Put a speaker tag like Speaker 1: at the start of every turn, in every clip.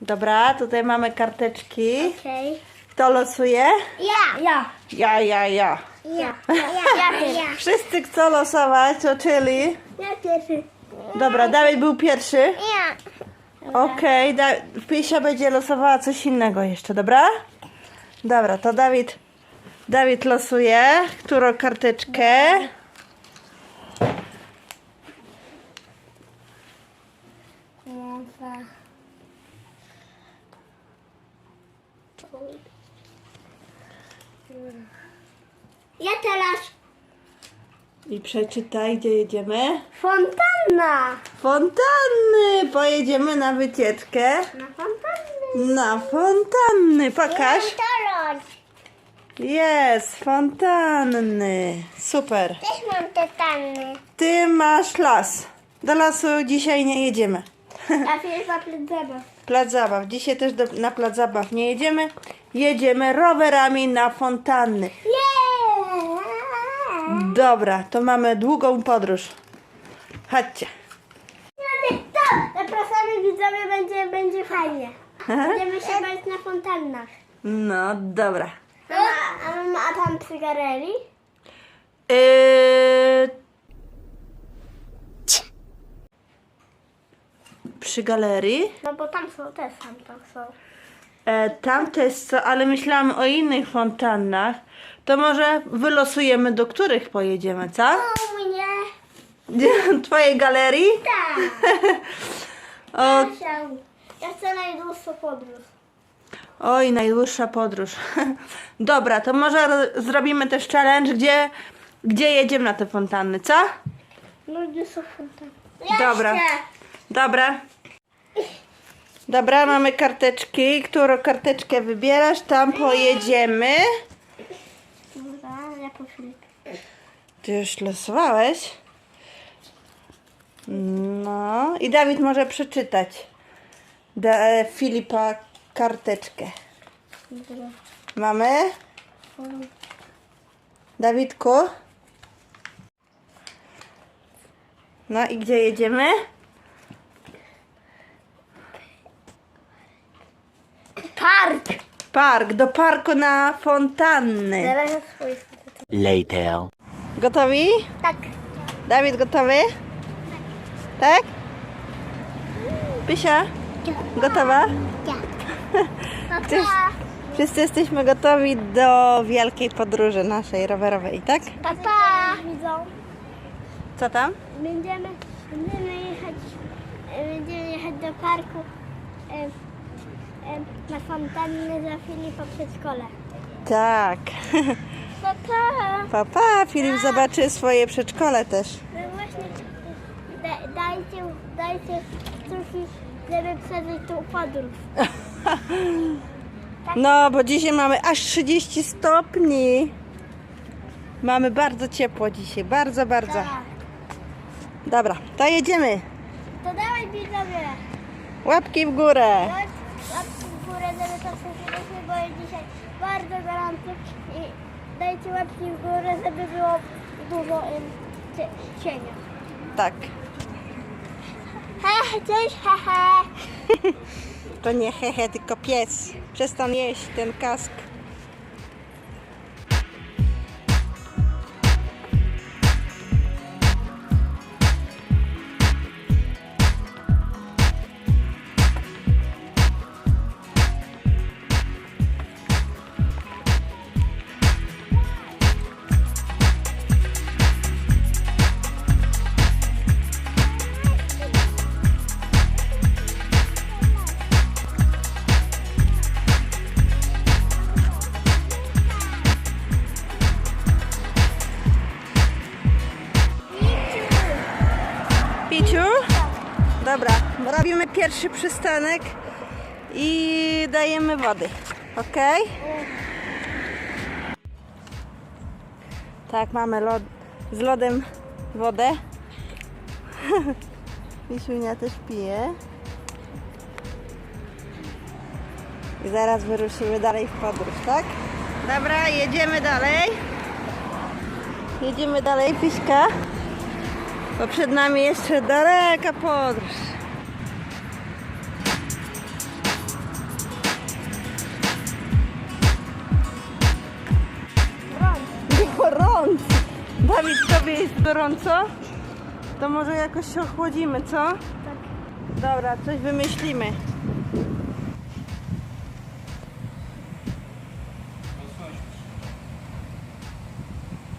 Speaker 1: Dobra, tutaj mamy karteczki.
Speaker 2: Okej.
Speaker 1: Kto losuje?
Speaker 2: Ja. Ja.
Speaker 1: Ja, ja, ja.
Speaker 2: Ja. Ja. Ja. Ja.
Speaker 1: Wszyscy chcą losować, to czyli...
Speaker 2: Ja pierwszy.
Speaker 1: Dobra, Dawid był pierwszy.
Speaker 2: Ja.
Speaker 1: Okej, da... Pisia będzie losowała coś innego jeszcze, dobra? Dobra, to Dawid... Dawid losuje, którą karteczkę.
Speaker 2: Ja teraz
Speaker 1: I przeczytaj, gdzie jedziemy.
Speaker 2: fontanna.
Speaker 1: Fontanny! Pojedziemy na wycieczkę.
Speaker 2: Na fontanny.
Speaker 1: Na fontanny, pokaż. Jest, fontanny. Super.
Speaker 2: Też mam te tanny.
Speaker 1: Ty masz las. Do lasu dzisiaj nie jedziemy.
Speaker 2: A pierwsza pledzeba.
Speaker 1: Plac zabaw. Dzisiaj też do, na plac zabaw nie jedziemy. Jedziemy rowerami na fontanny. Dobra, to mamy długą podróż. Chodźcie.
Speaker 2: To, zapraszamy widzowie, będzie, będzie fajnie. Będziemy się bawić na fontannach.
Speaker 1: No, dobra.
Speaker 2: A, a, a tam przy galerii?
Speaker 1: Yy... Przy galerii.
Speaker 2: No bo tam są, też tam, tam są.
Speaker 1: E, tam też co, ale myślałam o innych fontannach. To może wylosujemy, do których pojedziemy, co?
Speaker 2: O mnie.
Speaker 1: Twojej galerii?
Speaker 2: Tak.
Speaker 1: O,
Speaker 2: Ja chcę, najdłuższą podróż.
Speaker 1: oj, najdłuższa podróż. Dobra, to może ro- zrobimy też challenge, gdzie, gdzie jedziemy na te fontanny, co?
Speaker 2: No gdzie są fontanny?
Speaker 1: Dobra.
Speaker 2: Jeszcze.
Speaker 1: Dobra. Dobra, mamy karteczki. Którą karteczkę wybierasz, tam pojedziemy.
Speaker 2: Ja po Filipie.
Speaker 1: Ty już losowałeś? No. I Dawid może przeczytać da, e, Filipa karteczkę.
Speaker 2: Dobra.
Speaker 1: Mamy? Dawidku? No i gdzie jedziemy?
Speaker 2: Park!
Speaker 1: Park, do parku na fontanny.
Speaker 2: Ja swój
Speaker 3: Later.
Speaker 1: Gotowi?
Speaker 2: Tak.
Speaker 1: Dawid gotowy? Tak? Pysia? Gotowa?
Speaker 2: Tak.
Speaker 1: Chcesz- Wszyscy jesteśmy gotowi do wielkiej podróży naszej rowerowej, tak?
Speaker 2: Papa! Widzą.
Speaker 1: Co tam?
Speaker 2: Będziemy, będziemy jechać, e, będziemy jechać do parku e, e, na fontanny za Filipa przedszkole.
Speaker 1: Tak.
Speaker 2: Papa!
Speaker 1: Papa, Filip zobaczy swoje przedszkole też.
Speaker 2: No właśnie, da, dajcie, dajcie sztuki, żeby przeżyć tą podróż.
Speaker 1: No, bo dzisiaj mamy aż 30 stopni. Mamy bardzo ciepło dzisiaj, bardzo, bardzo.
Speaker 2: Tak.
Speaker 1: Dobra, to jedziemy.
Speaker 2: To dawaj widzowie!
Speaker 1: Łapki w górę.
Speaker 2: Łap- Łapki w górę, żeby to przeżyliśmy, bo jest dzisiaj bardzo gorąco i dajcie łapki w górę, żeby było dużo em, cie- cienia.
Speaker 1: Tak.
Speaker 2: He, cześć, hehe!
Speaker 1: To nie hehe, tylko pies. Przestań jeść ten kask. Pierwszy przystanek i dajemy wody. Ok? Tak, mamy lod, z lodem wodę. Misiunia też pije. I zaraz wyruszymy dalej w podróż, tak? Dobra, jedziemy dalej. Jedziemy dalej, Piśka. Bo przed nami jeszcze daleka podróż. Dawid, tobie jest gorąco? To może jakoś się ochłodzimy, co?
Speaker 2: Tak.
Speaker 1: Dobra, coś wymyślimy.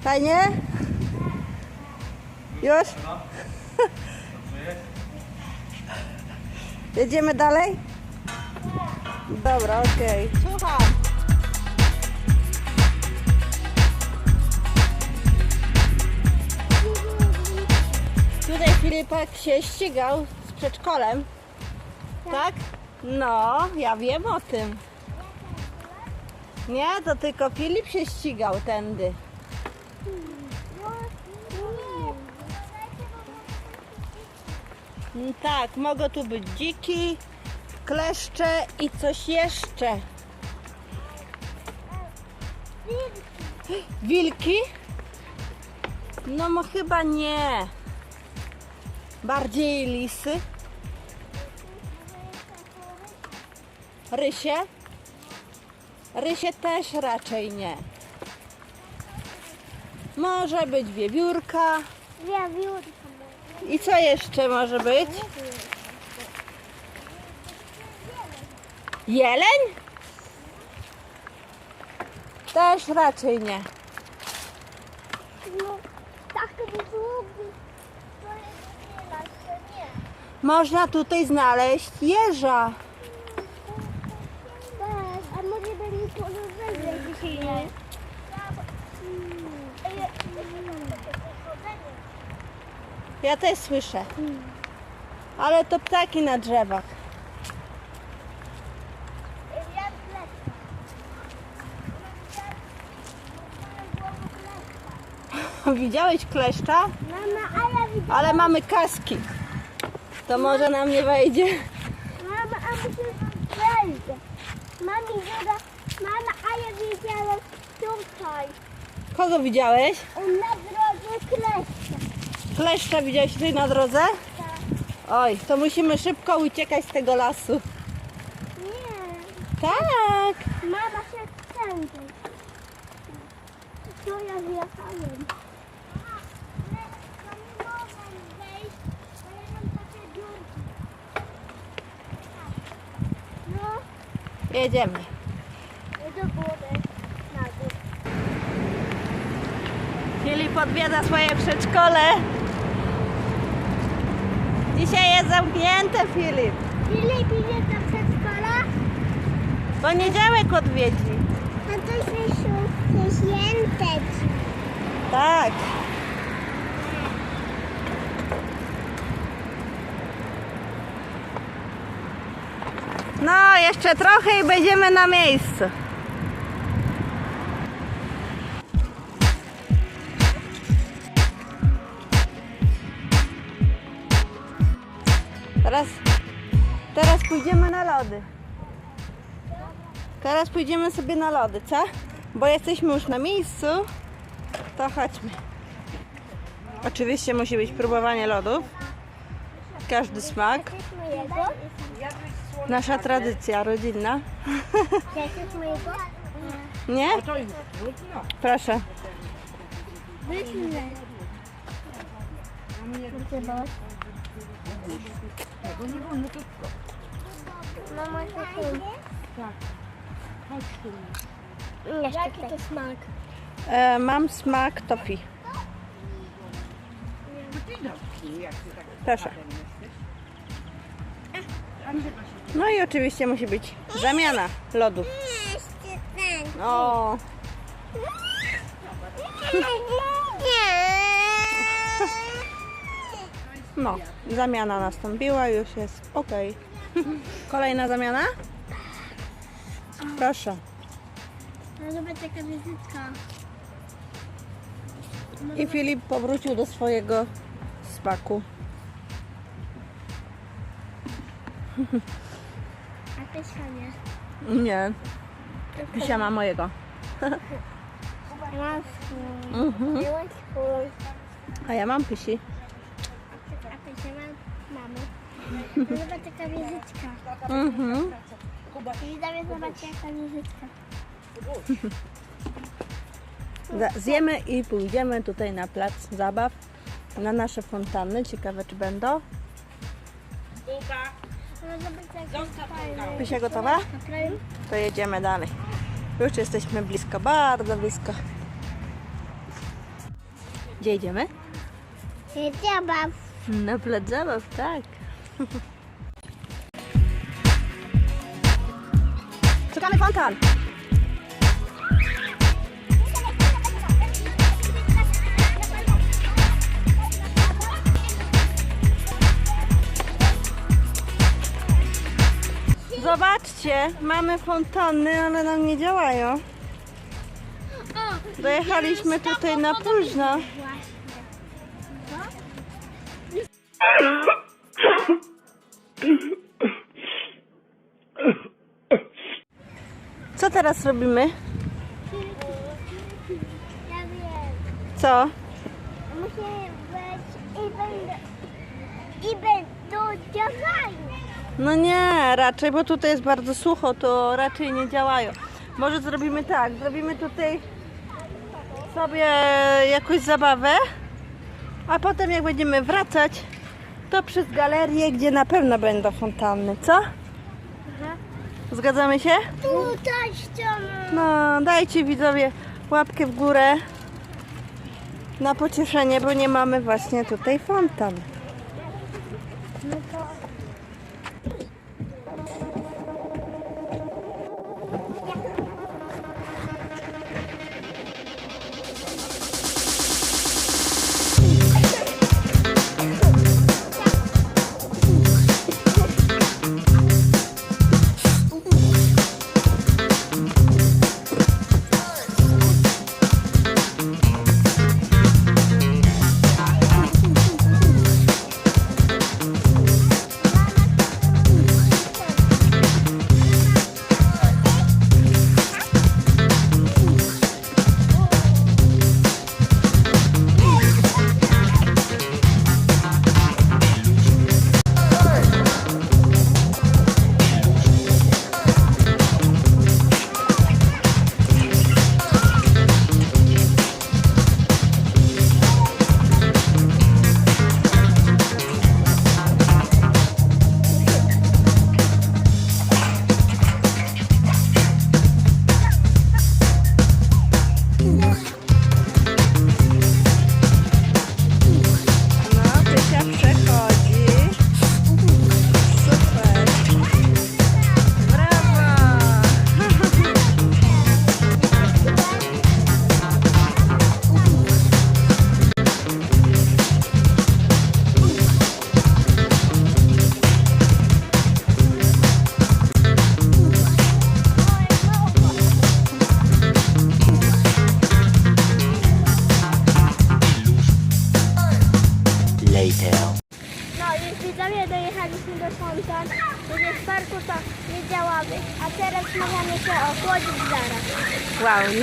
Speaker 1: Fajnie? Już? Jedziemy dalej? Dobra, okej. Słucham. Filipek się ścigał z przedszkolem. Tak? No, ja wiem o tym. Nie, to tylko Filip się ścigał tędy. Mm, Tak, mogą tu być dziki, kleszcze i coś jeszcze. Wilki? No, no chyba nie. Bardziej lisy. Rysie? Rysie też raczej nie. Może być wiewiórka.
Speaker 2: Wiewiórka.
Speaker 1: I co jeszcze może być? Jeleń? Też raczej nie.
Speaker 2: No, tak to by długi. To jest nie las, to nie.
Speaker 1: Można tutaj znaleźć jeża.
Speaker 2: Tak, a może będzie polowanie dzisiaj, nie?
Speaker 1: Ja też słyszę. Ale to ptaki na drzewach. Widziałeś kleszcza?
Speaker 2: Mama, a ja widzę.
Speaker 1: Ale mamy kaski. To może nam nie wejdzie.
Speaker 2: Mama, a my się wejdzie. Mami, gada, mama, a ja widziałam tutaj.
Speaker 1: Kogo widziałeś?
Speaker 2: Na drodze kleszcze.
Speaker 1: Kleszcza widziałeś tutaj na drodze?
Speaker 2: Tak.
Speaker 1: Oj, to musimy szybko uciekać z tego lasu.
Speaker 2: Nie.
Speaker 1: Tak.
Speaker 2: Mama się wszędzie. To ja wjechałem.
Speaker 1: Jedziemy. Filip odwiedza swoje przedszkole. Dzisiaj jest zamknięte, Filip.
Speaker 2: Filip idzie do przedszkola,
Speaker 1: Poniedziałek odwiedzi.
Speaker 2: a to się święte.
Speaker 1: Tak. No, jeszcze trochę i będziemy na miejscu. Teraz, teraz pójdziemy na lody. Teraz pójdziemy sobie na lody, co? Bo jesteśmy już na miejscu. To chodźmy. Oczywiście musi być próbowanie lodów. Każdy smak. Nasza tradycja rodzinna.
Speaker 2: Chcesz mojego?
Speaker 1: Nie? Proszę.
Speaker 2: Wytnę. Mama tu. Jaki to smak?
Speaker 1: E, mam smak tofi. Proszę. No i oczywiście musi być zamiana lodów. O, no, zamiana nastąpiła, już jest ok. Kolejna zamiana? Proszę.
Speaker 2: No zobacz jaka wizytka.
Speaker 1: I Filip powrócił do swojego smaku.
Speaker 2: A ty nie.
Speaker 1: Nie, Pisia ma mojego.
Speaker 2: Swój.
Speaker 1: Mhm. A ja mam pysi.
Speaker 2: A ty się mam mamy. No zobacz jaka wizytka.
Speaker 1: Mhm.
Speaker 2: Widzowie zobaczcie jaka wizytka.
Speaker 1: Za- Zjemy i pójdziemy tutaj na plac zabaw, na nasze fontanny. Ciekawe, czy będą. Pysia gotowa? To jedziemy dalej. Już jesteśmy blisko, bardzo blisko. Gdzie idziemy?
Speaker 2: Zabaw.
Speaker 1: Na plac zabaw, tak. Szukamy fontan. Zobaczcie, mamy fontanny, ale nam nie działają. Dojechaliśmy tutaj na późno. Co teraz robimy?
Speaker 2: Ja wiem.
Speaker 1: Co?
Speaker 2: Musimy być i będą, i będą działają.
Speaker 1: No nie, raczej, bo tutaj jest bardzo sucho, to raczej nie działają. Może zrobimy tak, zrobimy tutaj sobie jakąś zabawę, a potem jak będziemy wracać, to przez galerię, gdzie na pewno będą fontanny, co? Zgadzamy się?
Speaker 2: Tutaj ściana.
Speaker 1: No, dajcie widzowie łapkę w górę na pocieszenie, bo nie mamy właśnie tutaj fontan.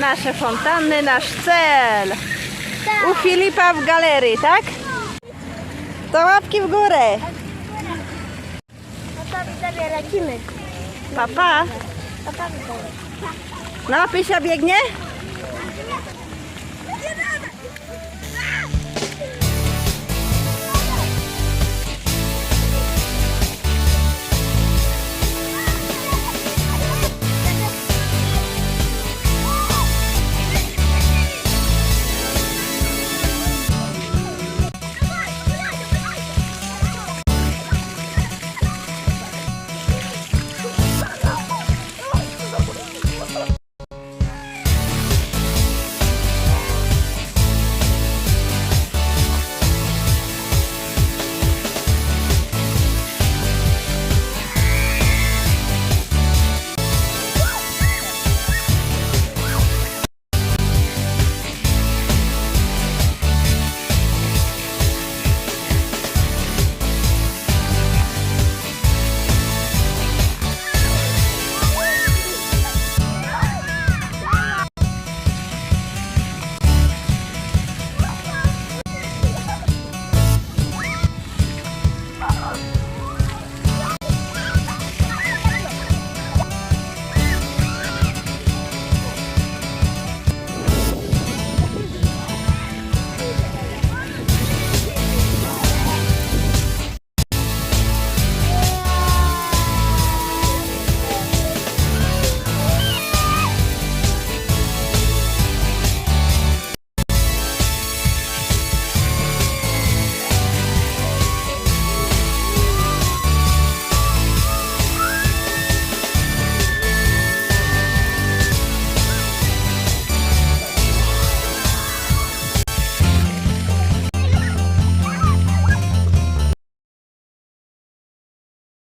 Speaker 1: nasze fontanny, nasz cel. U Filipa w galerii, tak? To łapki w górę.
Speaker 2: Lecimy. Papa. Papa.
Speaker 1: No, Pysia biegnie?